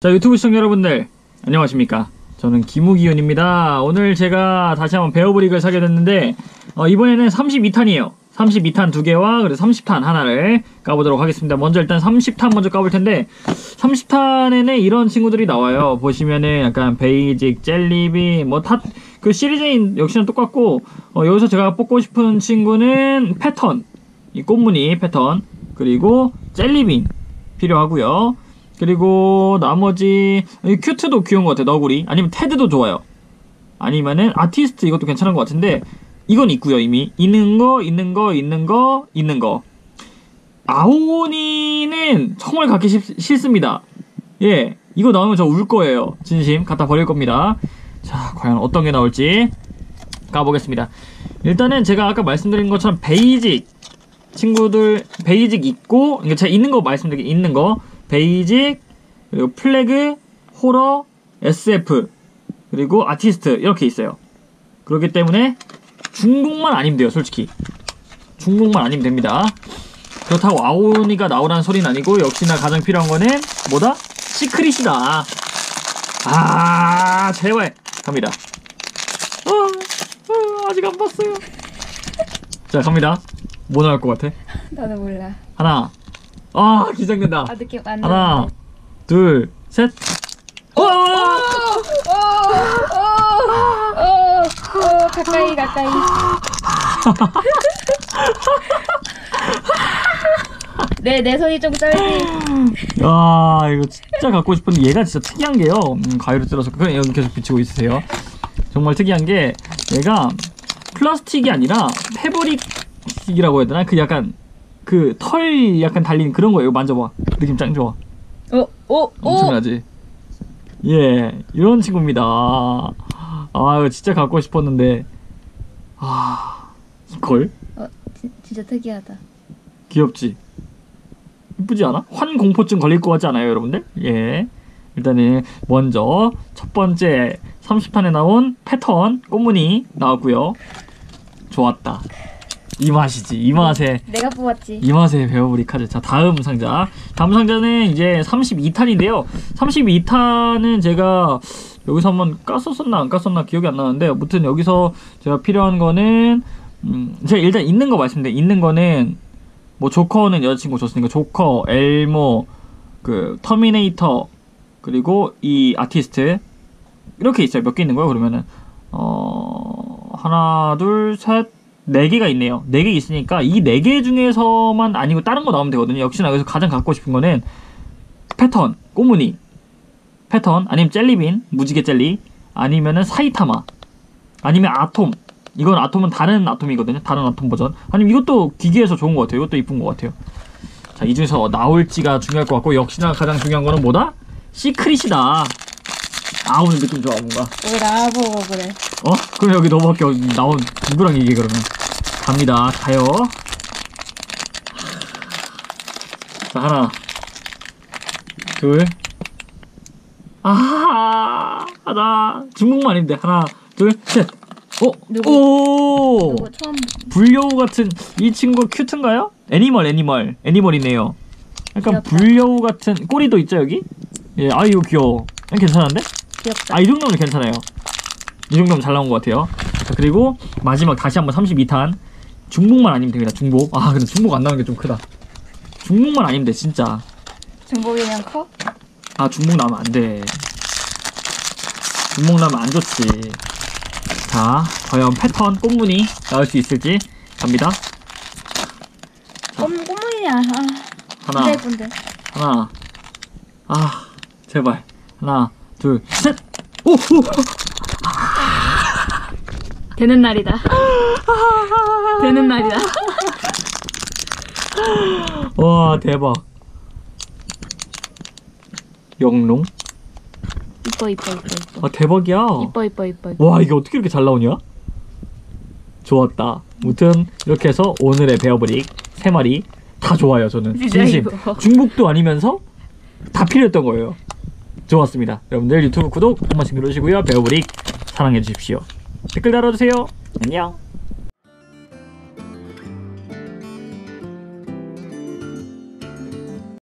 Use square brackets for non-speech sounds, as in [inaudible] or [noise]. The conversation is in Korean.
자 유튜브 시청자 여러분들 안녕하십니까? 저는 김우기훈입니다. 오늘 제가 다시 한번 베어브릭을 사게 됐는데 어, 이번에는 32탄이에요. 32탄 두 개와 그리고 30탄 하나를 까보도록 하겠습니다. 먼저 일단 30탄 먼저 까볼 텐데 30탄에는 이런 친구들이 나와요. 보시면은 약간 베이직, 젤리비 뭐다그 시리즈인 역시나 똑같고 어, 여기서 제가 뽑고 싶은 친구는 패턴. 이 꽃무늬 패턴. 그리고 젤리빈 필요하고요 그리고 나머지 이 큐트도 귀여운 것 같아요. 너구리 아니면 테드도 좋아요. 아니면은 아티스트 이것도 괜찮은 것 같은데 이건 있고요 이미 있는 거 있는 거 있는 거 있는 거 아오니는 정말 갖기 싫, 싫습니다. 예 이거 나오면 저 울 거예요. 진심 갖다 버릴 겁니다. 자 과연 어떤 게 나올지 가보겠습니다. 일단은 제가 아까 말씀드린 것처럼 베이직 친구들 베이직 있고 제가 있는 거 말씀드릴게요. 있는 거 베이직 그리고 플래그 호러 SF 그리고 아티스트 이렇게 있어요. 그렇기 때문에 중국만 아니면 돼요, 솔직히. 중국만 아니면 됩니다. 그렇다고 아오니가 나오라는 소리는 아니고 역시나 가장 필요한 거는 뭐다? 시크릿이다. 아 제발 갑니다. 아, 아, 아직 안 봤어요. 자 갑니다. 뭐 나올 것 같아? 나도 몰라. 하나. 아 긴장된다. 아 느낌 안 하나, 둘, 셋. 어! 오, 오, 오, 가까이 가까이. [laughs] 네, 내 손이 좀 짧지. 아 이거 진짜 갖고 싶은데 얘가 진짜 특이한 게요. 음, 가위로 찔러서 그냥 여기 계속 비치고 있으세요. 정말 특이한 게 얘가 플라스틱이 아니라 패브릭이라고 해야 되나? 그 약간 그 털 약간 달린 그런 거예요. 만져봐. 느낌 짱 좋아. 오, 오, 오. 엄청나지? 예, 이런 친구입니다. 아, 진짜 갖고 싶었는데, 아, 이걸? 어, 지, 진짜 특이하다. 귀엽지? 이쁘지 않아? 환공포증 걸릴 것 같지 않아요, 여러분들? 예. 일단은, 먼저, 첫 번째 30판에 나온 패턴, 꽃무늬 나왔고요 좋았다. 이 맛이지. 이 맛에 내가 뽑았지. 이 맛에 배워우리 카드. 자, 다음 상자. 다음 상자는 이제 32탄인데요. 32탄은 제가 여기서 한번 깠었었나 안 깠었나 기억이 안 나는데 아무튼 여기서 제가 필요한 거는 음, 제가 일단 있는 거 말씀드릴게요. 있는 거는 뭐 조커는 여자친구 줬으니까 조커, 엘모, 그 터미네이터 그리고 이 아티스트 이렇게 있어요. 몇 개 있는 거예요? 그러면은 어 하나, 둘, 셋, 네 개가 있네요. 네개 있으니까 이네개 중에서만 아니고 다른 거 나오면 되거든요. 역시나 여기서 가장 갖고 싶은 거는 패턴, 꼬무니, 패턴, 아니면 젤리빈, 무지개 젤리, 아니면은 사이타마, 아니면 아톰. 이건 아톰은 다른 아톰이거든요. 다른 아톰 버전. 아니면 이것도 기계에서 좋은 것 같아요. 이것도 이쁜 것 같아요. 자, 이 중에서 나올지가 중요할 것 같고 역시나 가장 중요한 거는 뭐다? 시크릿이다. 아 오늘 느낌 좋아 뭔가. 왜 나보고 그래? 어? 그럼 여기 너밖에 없- 나온 누구랑 얘기해 그러면 갑니다 가요 자 하나 둘 아 하나 중국만 아닌데 하나 둘 셋 어? 누구? 오 누구 처음 불려우 같은 이 친구 큐트인가요? 애니멀 애니멀 애니멀이네요 약간 귀엽다. 불려우 같은 꼬리도 있죠 여기? 예, 아 이거 귀여워 괜찮은데? 귀엽다. 아이 정도면 괜찮아요. 이 정도면 잘 나온 것 같아요. 자, 그리고 마지막 다시 한번 32탄 중복만 아니면 됩니다. 중복. 아 근데 중복 안 나오는 게 좀 크다. 중복만 아니면 돼 진짜. 중복이면 커? 아 중복 나오면 안 돼. 중복 나오면 안 좋지. 자 과연 패턴 꽃무늬 나올 수 있을지 갑니다. 꼬 꼬문이야. 아, 하나 예쁜데. 하나 아 제발 하나 둘 셋. 오! 오! 되는 날이다. [laughs] 되는 날이다. [laughs] 와 대박. 영롱? 이뻐 이뻐 이뻐 이뻐. 아 대박이야. 이뻐 이뻐 이뻐. 이뻐. 와 이게 어떻게 이렇게 잘 나오냐? 좋았다. 무튼 이렇게 해서 오늘의 베어브릭 세 마리 다 좋아요 저는 진심. [laughs] 중복도 아니면서 다 필요했던 거예요. 좋았습니다. 여러분들 유튜브 구독 한 번씩 눌러주시고요. 베어브릭 사랑해 주십시오. 댓글 달아주세요. 안녕.